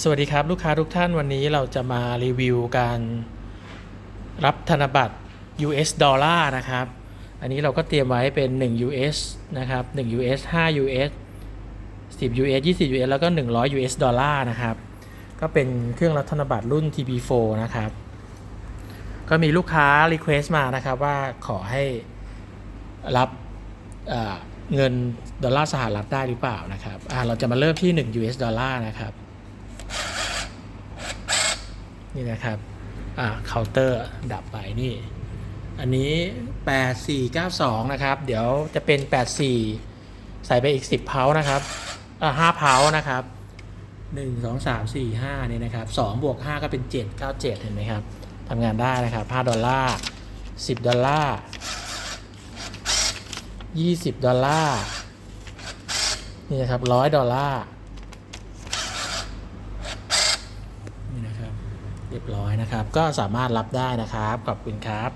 สวัสดีครับ ลูกค้าทุกท่านวันนี้เราจะมารีวิวการรับธนบัตร US ดอลลาร์นะครับ อันนี้เราก็เตรียมไว้เป็น 1 US นะครับ1 US 5 US 10 US 20 US แล้วก็ 100 US ดอลลาร์นะครับ ก็เป็นเครื่องรับธนบัตรรุ่น TB4 นะครับ ก็มีลูกค้า request มานะครับว่าขอให้รับเงินดอลลาร์สหรัฐได้หรือเปล่านะครับเราจะมาเริ่มที่ 1 US ดอลลาร์นะครับ นี่นะครับอ่าเคาน์เตอร์ดับไปนี่ อันนี้ 8492 นะครับ เดี๋ยวจะเป็น 84 ใส่ไปอีก 10เพานะครับอ่า5เพานะครับ1 2 3 4 5นี่นะครับ2บวก5ก็เป็น7 97เห็นไหมครับทำงานได้นะครับ5ดอลลาร์10ดอลลาร์20ดอลลาร์นี่นะครับ100ดอลลาร์ นี่นะครับ เรียบร้อยนะครับ ก็สามารถรับได้นะครับ ขอบคุณครับ